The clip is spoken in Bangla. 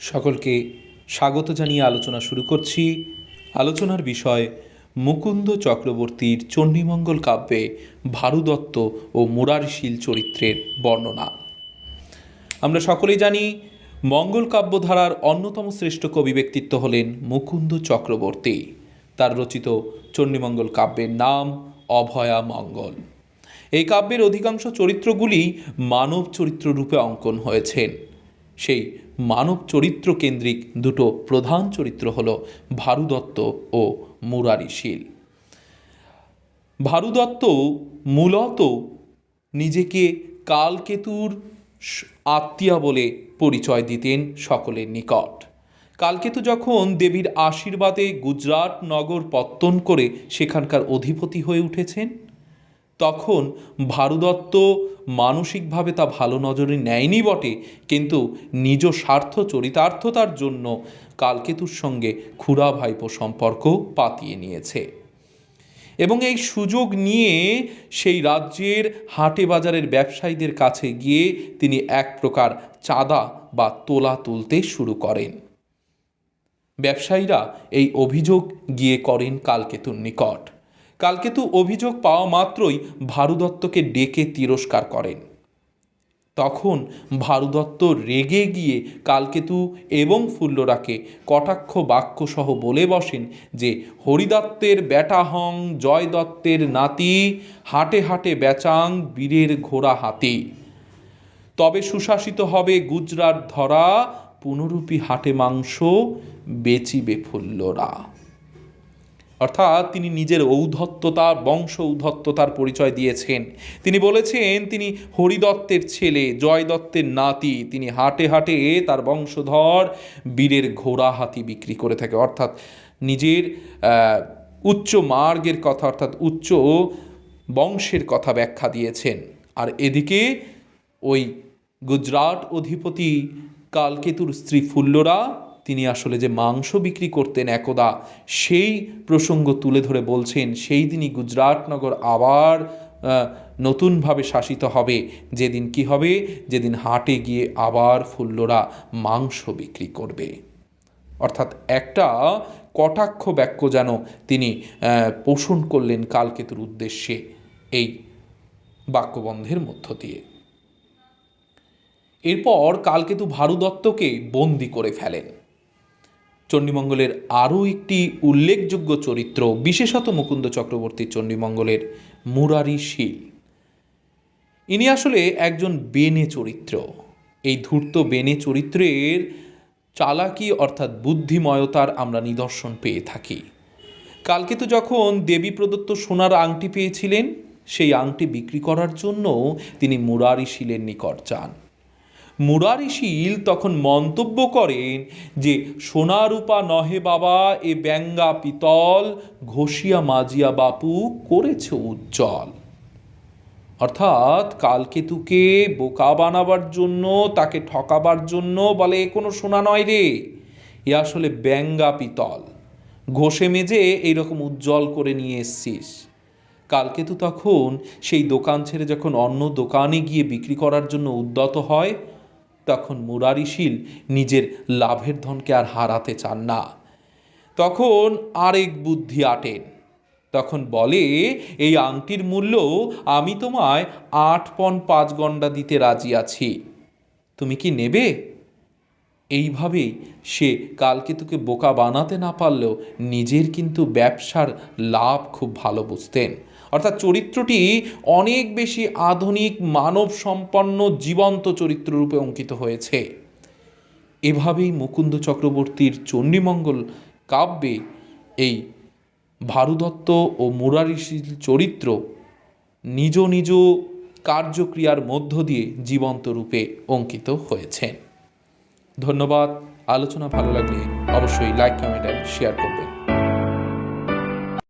সকলকে স্বাগত জানিয়ে আলোচনা শুরু করছি। আলোচনার বিষয়, মুকুন্দ চক্রবর্তীর চণ্ডীমঙ্গল কাব্যে ভারুদত্ত ও মুরারিশীল চরিত্রের বর্ণনা। আমরা সকলেই জানি, মঙ্গল কাব্যধারার অন্যতম শ্রেষ্ঠ কবি ব্যক্তিত্ব হলেন মুকুন্দ চক্রবর্তী। তার রচিত চণ্ডীমঙ্গল কাব্যের নাম অভয়া মঙ্গল। এই কাব্যের অধিকাংশ চরিত্রগুলি মানব চরিত্র রূপে অঙ্কন হয়েছেন। সেই মানব চরিত্র কেন্দ্রিক দুটো প্রধান চরিত্র হল ভারুদত্ত ও মুরারিশীল ভারুদত্ত মূলত নিজেকে কালকেতুর আত্মীয়া বলে পরিচয় দিতেন সকলের নিকট। কালকেতু যখন দেবীর আশীর্বাদে গুজরাট নগর পত্তন করে সেখানকার অধিপতি হয়ে উঠেছেন তখন ভারুদত্ত মানসিকভাবে তা ভালো নজরে নেয়নি বটে, কিন্তু নিজ স্বার্থ চরিতার্থতার জন্য কালকেতুর সঙ্গে খুড়া ভাইপো সম্পর্ক পাতিয়ে নিয়েছে। এবং এই সুযোগ নিয়ে সেই রাজ্যের হাটে বাজারের ব্যবসায়ীদের কাছে গিয়ে তিনি এক প্রকার চাঁদা বা তোলা তুলতে শুরু করেন। ব্যবসায়ীরা এই অভিযোগ গিয়ে করেন কালকেতুর নিকট। কালকেতু অভিযোগ পাওয়া মাত্রই ভারুদত্তকে ডেকে তিরস্কার করেন। তখন ভারুদত্ত রেগে গিয়ে কালকেতু এবং ফুল্লরাকে কটাক্ষ বাক্য সহ বলে বসেন যে, হরিদত্তের ব্যাটা বেটাহং জয় দত্তের নাতি, হাটে হাটে বেচাং, বীরের ঘোড়া হাতে। তবে সুশাসিত হবে গুজরাট ধরা, পুনরূপী হাটে মাংস, বেচিবে ফুল্লরা। অর্থাৎ তিনি নিজের ঔদ্ধত্যতার বংশ ঔদ্ধত্যতার পরিচয় দিয়েছেন। তিনি বলেছেন, তিনি হরিদত্তের ছেলে জয় দত্তের নাতি। তিনি হাটে হাটে তার বংশধর বীরের ঘোড়া হাতি বিক্রি করে থাকে। অর্থাৎ নিজের উচ্চ মার্গের কথা, অর্থাৎ উচ্চ বংশের কথা ব্যাখ্যা দিয়েছেন। আর এদিকে ওই গুজরাট অধিপতি কালকেতুর স্ত্রী ফুল্লরা তিনি আসলে যে মাংস বিক্রি করতেন একদা, সেই প্রসঙ্গ তুলে ধরে বলছেন, সেই দিনই গুজরাট নগর আবার নতুনভাবে শাসিত হবে। যেদিন কি হবে? যেদিন হাটে গিয়ে আবার ফুল্লরা মাংস বিক্রি করবে। অর্থাৎ একটা কটাক্ষ বাক্য যেন তিনি পোষণ করলেন কালকেতুর উদ্দেশ্যে এই বাক্যবন্ধের মধ্য দিয়ে। এরপর কালকেতু ভারুদত্তকে বন্দি করে ফেলেন। চণ্ডীমঙ্গলের আরও একটি উল্লেখযোগ্য চরিত্র, বিশেষত মুকুন্দ চক্রবর্তী চণ্ডীমঙ্গলের মুরারি শীল। ইনি আসলে একজন বেনে চরিত্র। এই ধূর্ত বেনে চরিত্রের চালাকি অর্থাৎ বুদ্ধিময়তার আমরা নিদর্শন পেয়ে থাকি। কালকে তো যখন দেবী প্রদত্ত সোনার আংটি পেয়েছিলেন, সেই আংটি বিক্রি করার জন্য তিনি মুরারি শিলের নিকট যান। মুরারিশীল তখন মন্তব্য করেন যে সোনা রূপা নহে বাবা, এ ব্যঙ্গা পিতল, ঘষিয়া মাজিয়া বাপু করেছে উজ্জ্বল। অর্থাৎ কালকেতুকে বোকা বানাবার জন্য, তাকে ঠকাবার জন্য বলে, এ কোনো সোনা নয় রে, এ আসলে ব্যঙ্গা পিতল। ঘষে মেজে এইরকম উজ্জ্বল করে নিয়ে এসছিস। কালকেতু তখন সেই দোকান ছেড়ে যখন অন্য দোকানে গিয়ে বিক্রি করার জন্য উদ্যত হয় তখন মুরারিশীল নিজের লাভের ধনকে আর হারাতে চান না। তখন আরেক বুদ্ধি আটেন। তখন বলে, এই আংটির মূল্য আমি তোমায় আট পন পাঁচ গন্ডা দিতে রাজি আছি। তুমি কি নেবে? এইভাবেই সে কালকে তোকে বোকা বানাতে না পারলেও নিজের কিন্তু ব্যবসার লাভ খুব ভালো বুঝতেন। অর্থাৎ চরিত্রটি অনেক বেশি আধুনিক মানব সম্পন্ন জীবন্ত চরিত্ররূপে অঙ্কিত হয়েছে। এভাবেই মুকুন্দ চক্রবর্তীর চণ্ডীমঙ্গল কাব্যে এই ভারুদত্ত ও মুরারিশীল চরিত্র নিজ নিজ কার্যক্রিয়ার মধ্য দিয়ে জীবন্ত রূপে অঙ্কিত হয়েছেন ধন্যবাদ। আলোচনা ভালো লাগলে অবশ্যই লাইক কমেন্ট অ্যান্ড শেয়ার করবেন।